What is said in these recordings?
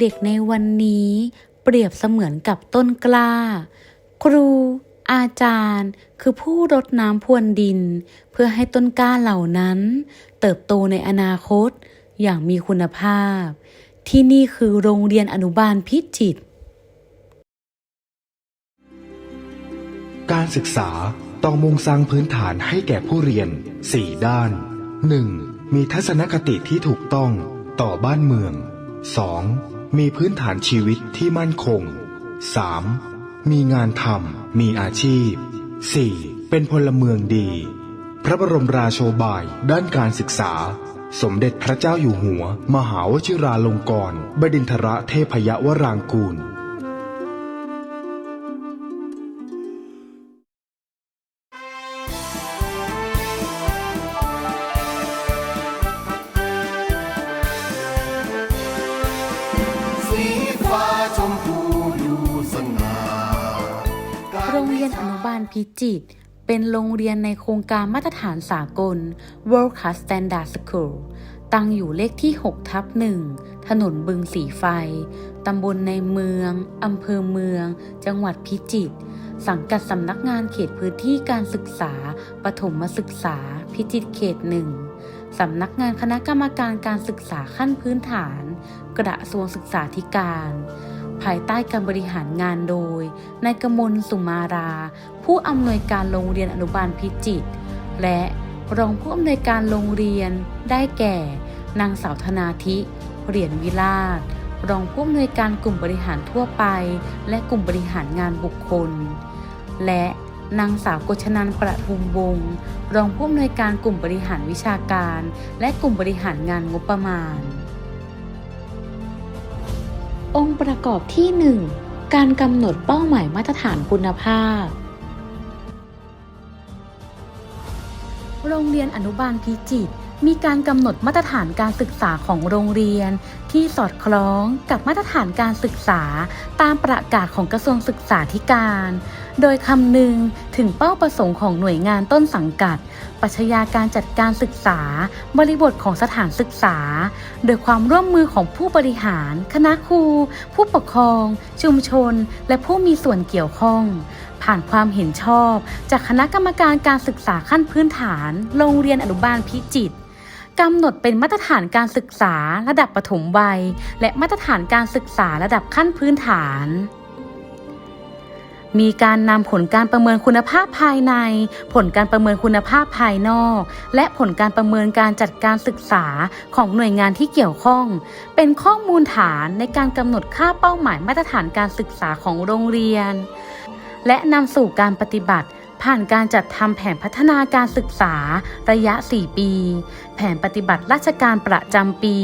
เด็กในวันนี้ เปรียบเสมือนกับต้นกล้า ครู อาจารย์ คือผู้รดน้ำพรวนดิน เพื่อให้ต้นกล้าเหล่านั้น เติบโตในอนาคต อย่างมีคุณภาพ ที่นี่คือโรงเรียนอนุบาลพิจิตรการศึกษาต้องมุ่งสร้างพื้นฐานให้แก่ผู้เรียน 4 ด้าน 1. มีทัศนคติที่ถูกต้องต่อบ้านเมือง 2. มีพื้นฐานชีวิตที่มั่นคง 3. มีงานทำมีอาชีพ 4. เป็นพลเมืองดี พระบรมราโชบายด้านการศึกษา สมเด็จพระเจ้าอยู่หัว มหาวชิราลงกรณบดินทรเทพยวรางกูล พิจิตรเป็นโรงเรียนในโครงการมาตรฐานสากล World Class Standard School ตั้งอยู่เลขที่ 6 ทับ 1 ถนนบึงสีไฟ ตำบลในเมือง อำเภอเมือง จังหวัดพิจิตร สังกัดสำนักงานเขตพื้นที่การศึกษา ปฐมศึกษา พิจิตรเขตหนึ่งสำนักงานคณะกรรมการการศึกษาขั้นพื้นฐาน กระทรวงศึกษาธิการ ภายใต้การบริหารงานโดยนายกมลสุมารา ผู้อำนวยการโรงเรียนอนุบาลพิจิตรและรองผู้อำนวยการโรงเรียนได้แก่ นางสาวธนาธิเหรียญวิลาศรองผู้อำนวยการกลุ่มบริหารทั่วไป และกลุ่มบริหารงานบุคคล และนางสาวกชนันประทุมวงศ์รองผู้อำนวยการกลุ่มบริหารวิชาการ และกลุ่มบริหารงานงบประมาณ องค์ประกอบที่ 1 การกำหนดเป้าหมายมาตรฐานคุณภาพ โรงเรียนอนุบาลพิจิตร มีการกำหนดมาตรฐานการศึกษาของโรงเรียน ที่สอดคล้องกับมาตรฐานการศึกษา ตามประกาศของกระทรวงศึกษาธิการ โดยคำนึงถึงเป้าประสงค์ของหน่วยงานต้นสังกัดปัชญาการจัดการศึกษา บริบทของสถานศึกษา โดยความร่วมมือของผู้บริหาร คณะครู ผู้ปกครอง ชุมชน และผู้มีส่วนเกี่ยวข้อง ผ่านความเห็นชอบ จากคณะกรรมการการศึกษาขั้นพื้นฐาน โรงเรียนอนุบาลพิจิตร กำหนดเป็นมาตรฐานการศึกษาระดับปฐมวัย และมาตรฐานการศึกษาระดับขั้นพื้นฐาน มีการนำผลการประเมินคุณภาพภายใน ผลการประเมินคุณภาพภายนอก และผลการประเมินการจัดการศึกษาของหน่วยงานที่เกี่ยวข้อง เป็นข้อมูลฐานในการกำหนดค่าเป้าหมายมาตรฐานการศึกษาของโรงเรียน และนำสู่การปฏิบัติ ผ่านการจัดทำแผนพัฒนาการศึกษาระยะ 4 ปี แผนปฏิบัติราชการประจำปี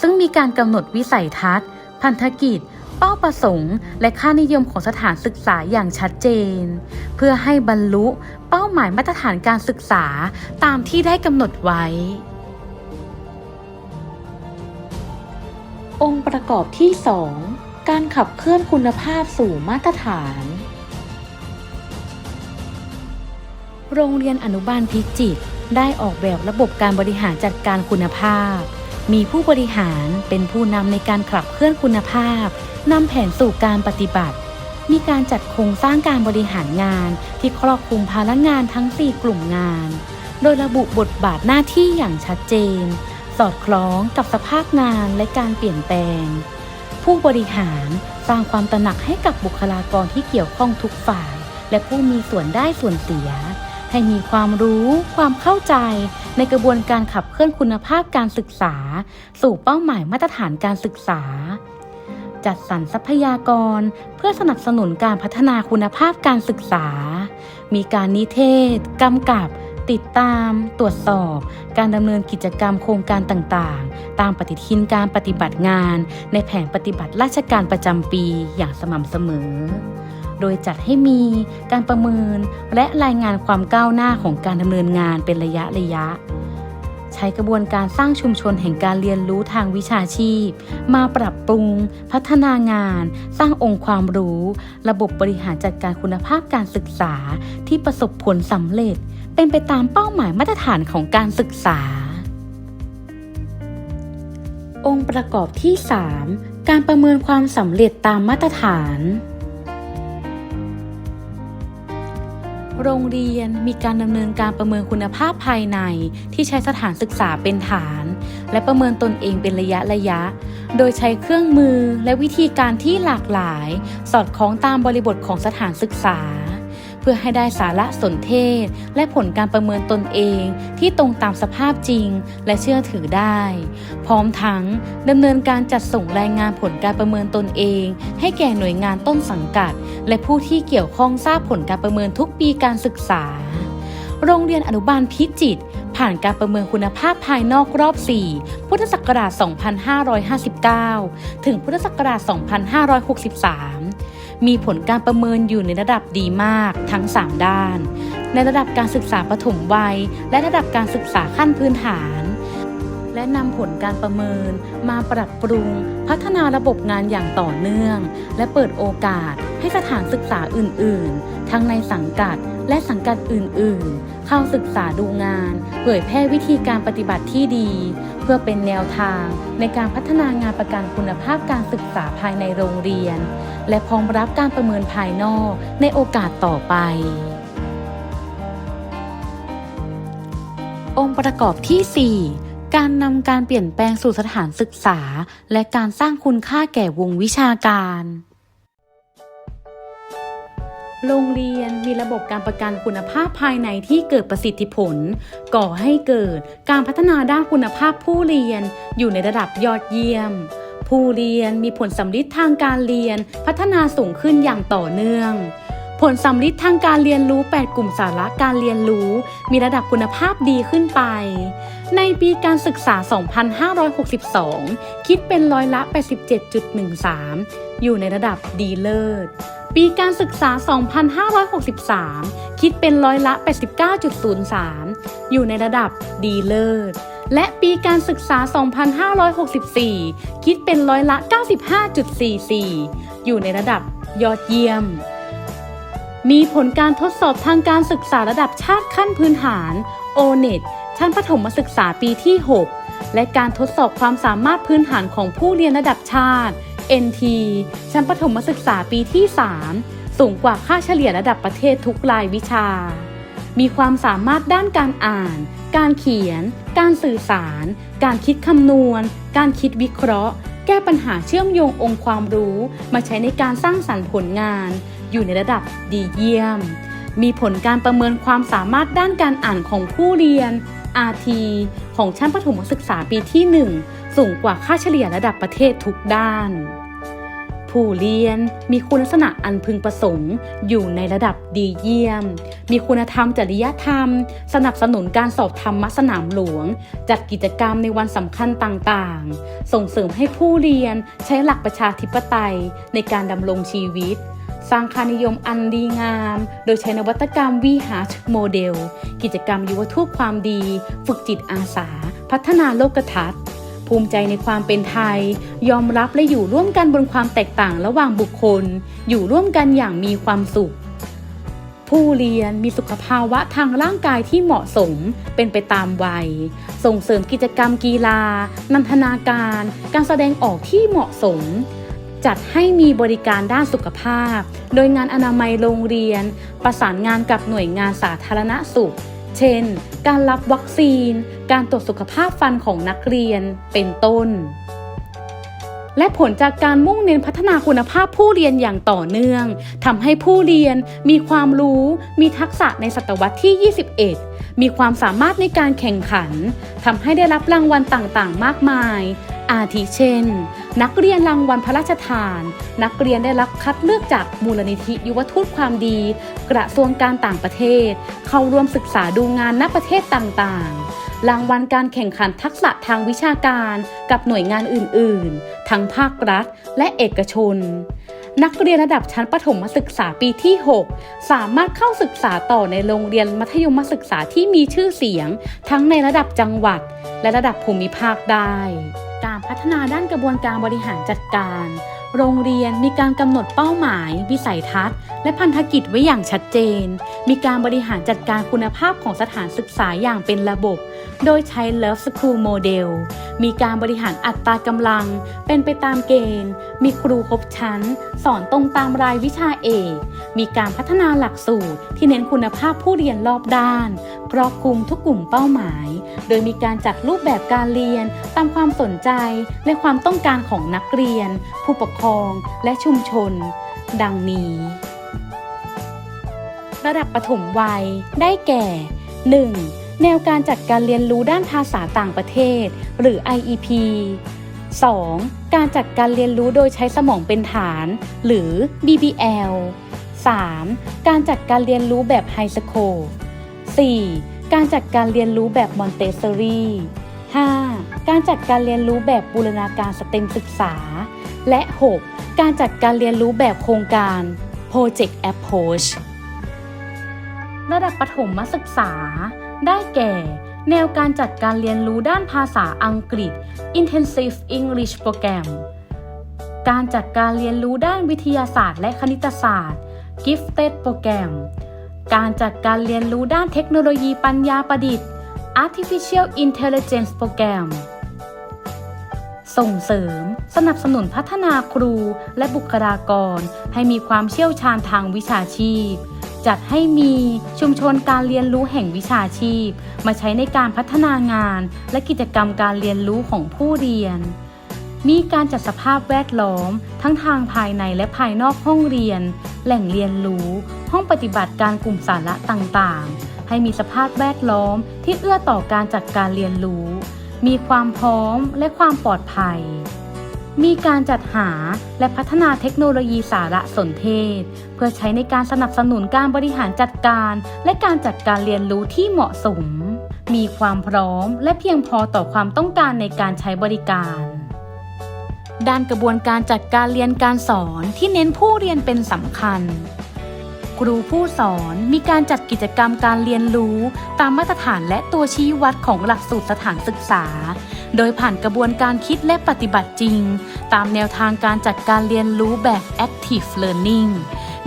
ซึ่งมีการกำหนดวิสัยทัศน์ พันธกิจ เป้าประสงค์ และค่านิยมของสถานศึกษาอย่างชัดเจน เพื่อให้บรรลุเป้าหมายมาตรฐานการศึกษาตามที่ได้กำหนดไว้ องค์ประกอบที่ 2 การขับเคลื่อนคุณภาพสู่มาตรฐาน โรงเรียนอนุบาลพิจิตรได้ออกแบบระบบการบริหารจัดการคุณภาพ มีผู้บริหารเป็นผู้นำในการขับเคลื่อนคุณภาพนำแผนสู่การปฏิบัติ มีการจัดโครงสร้างการบริหารงานที่ครอบคลุมภาระงานทั้ง 4 กลุ่มงาน โดยระบุบทบาทหน้าที่อย่างชัดเจน สอดคล้องกับสภาพงานและการเปลี่ยนแปลง ผู้บริหารสร้างความตระหนักให้กับบุคลากรที่เกี่ยวข้องทุกฝ่าย และผู้มีส่วนได้ส่วนเสีย ให้มีความรู้ ความเข้าใจ ในกระบวนการขับเคลื่อนคุณภาพการศึกษา สู่เป้าหมายมาตรฐานการศึกษา จัดสรรทรัพยากร เพื่อสนับสนุนการพัฒนาคุณภาพการศึกษา มีการนิเทศ กำกับ ติดตาม ตรวจสอบ การดำเนินกิจกรรมโครงการต่างๆ ตามปฏิทินการปฏิบัติงาน ในแผนปฏิบัติราชการประจำปีอย่างสม่ำเสมอ โดยจัดให้มีการประเมินและรายงานความก้าวหน้าของการดำเนินงานเป็นระยะระยะ ใช้กระบวนการสร้างชุมชนแห่งการเรียนรู้ทางวิชาชีพ มาปรับปรุง พัฒนางาน สร้างองค์ความรู้ ระบบบริหารจัดการคุณภาพการศึกษาที่ประสบผลสำเร็จ เป็นไปตามเป้าหมายมาตรฐานของการศึกษา องค์ประกอบที่ 3 การประเมินความสำเร็จตามมาตรฐาน โรงเรียนมีการดำเนินการประเมินคุณภาพภายในที่ใช้สถานศึกษาเป็นฐาน และประเมินตนเองเป็นระยะระยะ โดยใช้เครื่องมือและวิธีการที่หลากหลาย สอดคล้องตามบริบทของสถานศึกษา พื่อให้ได้สาระสนเทศ และผลการประเมินตนเองที่ตรงตามสภาพจริงและเชื่อถือได้ พร้อมทั้งดำเนินการจัดส่งรายงานผลการประเมินตนเอง ให้แก่หน่วยงานต้นสังกัด และผู้ที่เกี่ยวข้องทราบผลการประเมินทุกปีการศึกษา โรงเรียนอนุบาลพิจิตรผ่านการประเมินคุณภาพภายนอกรอบ 4 พุทธศักราช 2559 ถึงพุทธศักราช 2563 มีผลการประเมินอยู่ในระดับดีมากทั้ง 3 ด้าน ในระดับการศึกษาปฐมวัย และระดับการศึกษาขั้นพื้นฐาน และนำผลการประเมิน มาปรับปรุง พัฒนาระบบงานอย่างต่อเนื่อง และเปิดโอกาสให้สถานศึกษาอื่น ๆ ทั้งในสังกัดและสังกัดอื่น ๆ เข้าศึกษาดูงาน เผยแพร่วิธีการปฏิบัติที่ดี เพื่อเป็นแนวทางในการพัฒนางานประกันคุณภาพการศึกษาภายในโรงเรียน และพร้อมรับการประเมินภายนอกในโอกาสต่อไป องค์ประกอบที่ 4 การนำการเปลี่ยนแปลงสู่สถานศึกษา และการสร้างคุณค่าแก่วงวิชาการ โรงเรียนมีระบบการประกันคุณภาพภายในที่เกิดประสิทธิผล ก่อให้เกิดการพัฒนาด้านคุณภาพผู้เรียนอยู่ในระดับยอดเยี่ยม ผู้เรียนมีผลสำลิดทางการเรียน พัฒนาสูงขึ้นอย่างต่อเนื่อง ผลสำลิดทางการเรียนรู้ 8 กลุ่มสาระการเรียนรู้ มีระดับคุณภาพดีขึ้นไป ในปีการศึกษา 2562 คิดเป็นร้อยละ 87.13 อยู่ในระดับดีเลิศ ปีการศึกษา 2563 คิดเป็นร้อยละ 89.03 อยู่ในระดับดีเลิศ และปีการศึกษา 2564 คิดเป็นร้อยละ 95.44 อยู่ในระดับยอดเยี่ยม มีผลการทดสอบทางการศึกษาระดับชาติขั้นพื้นฐาน O-NET ชั้นประถมศึกษาปีที่ 6 และการทดสอบความสามารถพื้นฐานของผู้เรียนระดับชาติ NT ชั้นประถมศึกษาปีที่ 3 สูงกว่าค่าเฉลี่ยระดับประเทศทุกรายวิชา มีความสามารถด้านการอ่าน การเขียน การสื่อสาร การคิดคำนวณ การคิดวิเคราะห์ แก้ปัญหาเชื่อมโยงองค์ความรู้ มาใช้ในการสร้างสรรค์ผลงาน อยู่ในระดับดีเยี่ยม มีผลการประเมินความสามารถด้านการอ่านของผู้เรียน RT ของชั้นประถมศึกษาปีที่ 1 สูงกว่าค่าเฉลี่ยระดับประเทศทุกด้าน ผู้เรียนมีคุณลักษณะอันพึงประสงค์อยู่ในระดับดีเยี่ยม มีคุณธรรมจริยธรรม สนับสนุนการสอบธรรมสนามหลวง จัดกิจกรรมในวันสำคัญต่างๆ ส่งเสริมให้ผู้เรียนใช้หลักประชาธิปไตยในการดำรงชีวิต สร้างค่านิยมอันดีงาม โดยใช้นวัตกรรม v h a r t โมเดล กิจกรรมยุวทูตความดี ฝึกจิตอาสา พัฒนาโลกทัศน์ ภูมิใจในความเป็นไทย ยอมรับและอยู่ร่วมกันบนความแตกต่างระหว่างบุคคล อยู่ร่วมกันอย่างมีความสุข ผู้เรียนมีสุขภาวะทางร่างกายที่เหมาะสมเป็นไปตามวัย ส่งเสริมกิจกรรมกีฬา นันทนาการ การแสดงออกที่เหมาะสม จัดให้มีบริการด้านสุขภาพ โดยงานอนามัยโรงเรียน ประสานงานกับหน่วยงานสาธารณสุข เช่น การรับวัคซีน การตรวจสุขภาพฟันของนักเรียน เป็นต้น และผลจากการมุ่งเน้นพัฒนาคุณภาพผู้เรียนอย่างต่อเนื่องทำให้ผู้เรียนมีความรู้ มีทักษะในศตวรรษที่ 21 มีความสามารถในการแข่งขันทำให้ได้รับรางวัลต่างๆ มากมาย อาทิเช่น นักเรียนรางวัลพระราชทาน นักเรียนได้รับคัดเลือกจากมูลนิธิยุวทูตความดี กระทรวงการต่างประเทศ เข้าร่วมศึกษาดูงานณประเทศต่างๆ รางวัลการแข่งขันทักษะทางวิชาการกับหน่วยงานอื่นๆ ทั้งภาครัฐและเอกชน นักเรียนระดับชั้นประถมศึกษาปีที่ 6 สามารถเข้าศึกษาต่อในโรงเรียนมัธยมศึกษาที่มีชื่อเสียง ทั้งในระดับจังหวัด และระดับภูมิภาคได้ นาด้านกระบวนการบริหารจัดการ โรงเรียนมีการกำหนดเป้าหมาย วิสัยทัศน์ และพันธกิจไว้อย่างชัดเจน มีการบริหารจัดการคุณภาพของสถานศึกษาอย่างเป็นระบบ โดยใช้ Love School Model มีการบริหารอัตรากำลัง เป็นไปตามเกณฑ์ มีครูครบชั้น สอนตรงตามรายวิชาเอก มีการพัฒนาหลักสูตรที่เน้นคุณภาพผู้เรียนรอบด้าน ครอบคลุมทุกกลุ่มเป้าหมาย โดยมีการจัดรูปแบบการเรียน ตามความสนใจและความต้องการของนักเรียน ผู้ปกครอง และชุมชน ดังนี้ ระดับปฐมวัย ได้แก่ 1. แนวการจัดการเรียนรู้ด้านภาษาต่างประเทศ หรือ IEP 2. การจัดการเรียนรู้โดยใช้สมองเป็นฐาน หรือ BBL 3. การจัดการเรียนรู้แบบไฮสโค 4. การจัดการเรียนรู้แบบมอนเตสซอรี่ 5. การจัดการเรียนรู้แบบบูรณาการสเต็มศึกษา และ 6. การจัดการเรียนรู้แบบโครงการ Project Approach ระดับประถมศึกษา ได้แก่ แนวการจัดการเรียนรู้ด้านภาษาอังกฤษ Intensive English Program การจัดการเรียนรู้ด้านวิทยาศาสตร์และคณิตศาสตร์ Gifted Program การจัดการเรียนรู้ด้านเทคโนโลยีปัญญาประดิษฐ์ Artificial Intelligence Program ส่งเสริม สนับสนุนพัฒนาครูและบุคลากร ให้มีความเชี่ยวชาญทางวิชาชีพ จัดให้มีชุมชนการเรียนรู้แห่งวิชาชีพ มาใช้ในการพัฒนางาน และกิจกรรมการเรียนรู้ของผู้เรียน มีการจัดสภาพแวดล้อม ทั้งทางภายในและภายนอกห้องเรียน แหล่งเรียนรู้ ห้องปฏิบัติการกลุ่มสาระต่างๆ ให้มีสภาพแวดล้อมที่เอื้อต่อการจัดการเรียนรู้ มีความพร้อมและความปลอดภัย มีการจัดหาและพัฒนาเทคโนโลยีสารสนเทศ เพื่อใช้ในการสนับสนุนการบริหารจัดการ และการจัดการเรียนรู้ที่เหมาะสม มีความพร้อมและเพียงพอต่อความต้องการในการใช้บริการ ด้านกระบวนการจัดการเรียนการสอนที่เน้นผู้เรียนเป็นสำคัญ ครูผู้สอนมีการจัดกิจกรรมการเรียนรู้ตามมาตรฐานและตัวชี้วัดของหลักสูตรสถานศึกษา โดยผ่านกระบวนการคิดและปฏิบัติจริง ตามแนวทางการจัดการเรียนรู้แบบ active learning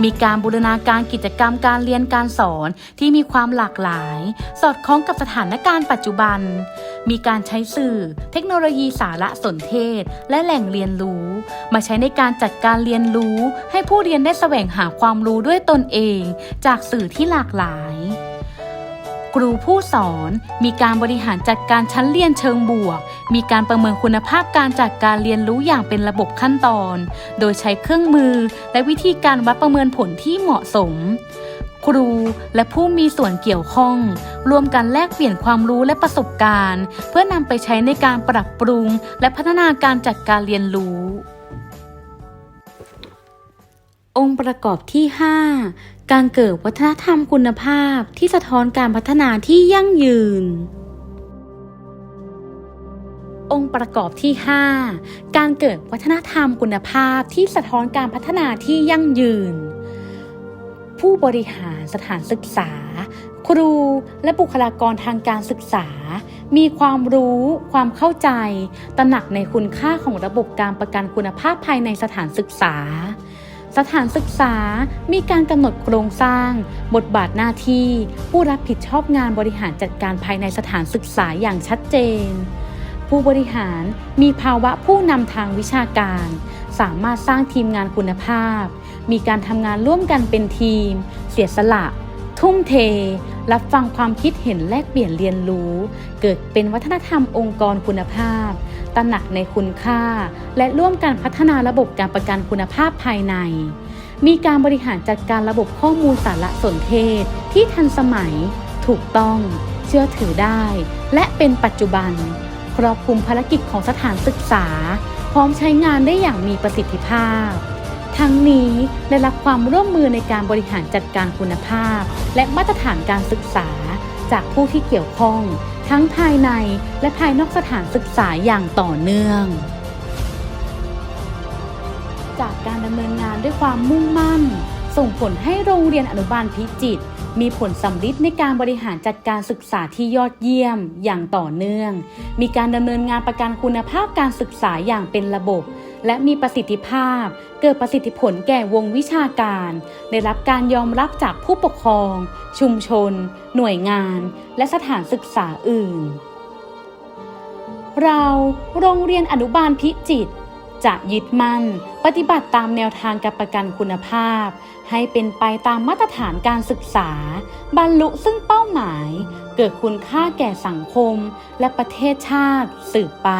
มีการบูรณาการกิจกรรมการเรียนการสอนที่มีความหลากหลาย สอดคล้องกับสถานการณ์ปัจจุบัน มีการใช้สื่อ เทคโนโลยีสารสนเทศ และแหล่งเรียนรู้ มาใช้ในการจัดการเรียนรู้ ให้ผู้เรียนได้แสวงหาความรู้ด้วยตนเอง จากสื่อที่หลากหลาย ครูผู้สอนมีการบริหารจัดการชั้นเรียนเชิงบวก มีการประเมินคุณภาพการจัดการเรียนรู้อย่างเป็นระบบขั้นตอน โดยใช้เครื่องมือและวิธีการวัดประเมินผลที่เหมาะสม ครูและผู้มีส่วนเกี่ยวข้อง รวมกันแลกเปลี่ยนความรู้และประสบการณ์ เพื่อนำไปใช้ในการปรับปรุง และพัฒนาการจัดการเรียนรู้องค์ประกอบที่ 5 การเกิดวัฒนธรรมคุณภาพที่สะท้อนการพัฒนาที่ยั่งยืน องค์ประกอบที่ 5 การเกิดวัฒนธรรมคุณภาพที่สะท้อนการพัฒนาที่ยั่งยืน ผู้บริหารสถานศึกษา ครูและบุคลากรทางการศึกษา มีความรู้ ความเข้าใจ ตระหนักในคุณค่าของระบบการประกันคุณภาพภายในสถานศึกษา สถานศึกษามีการกำหนดโครงสร้าง บทบาทหน้าที่ ผู้รับผิดชอบงานบริหารจัดการภายในสถานศึกษาอย่างชัดเจน ผู้บริหารมีภาวะผู้นำทางวิชาการ สามารถสร้างทีมงานคุณภาพ มีการทำงานร่วมกันเป็นทีม เสียสละ ทุ่มเท รับฟังความคิดเห็นแลกเปลี่ยนเรียนรู้ เกิดเป็นวัฒนธรรมองค์กรคุณภาพ ตระหนักในคุณค่า และร่วมกันพัฒนาระบบการประกันคุณภาพภายใน มีการบริหารจัดการระบบข้อมูลสารสนเทศ ที่ทันสมัย ถูกต้อง เชื่อถือได้ และเป็นปัจจุบัน ครอบคลุมภารกิจของสถานศึกษา พร้อมใช้งานได้อย่างมีประสิทธิภาพ ทั้งนี้ได้รับความร่วมมือในการบริหารจัดการคุณภาพ และมาตรฐานการศึกษาจากผู้ที่เกี่ยวข้อง ทั้งภายในและภายนอกสถานศึกษาอย่างต่อเนื่อง จากการดำเนินงานด้วยความมุ่งมั่น ส่งผลให้โรงเรียนอนุบาลพิจิตรมีผลสำลิดในการบริหารจัดการศึกษาที่ยอดเยี่ยมอย่างต่อเนื่อง มีการดำเนินงานประกันคุณภาพการศึกษาอย่างเป็นระบบ และมีประสิทธิภาพ เกิดประสิทธิผลแก่วงวิชาการ ได้รับการยอมรับจากผู้ปกครอง ชุมชน หน่วยงาน และสถานศึกษาอื่น เราโรงเรียนอนุบาลพิจิตรจะยึดมั่น ปฏิบัติตามแนวทางการประกันคุณภาพ ให้เป็นไปตามมาตรฐานการศึกษา บรรลุซึ่งเป้าหมาย เกิดคุณค่าแก่สังคมและประเทศชาติสืบไป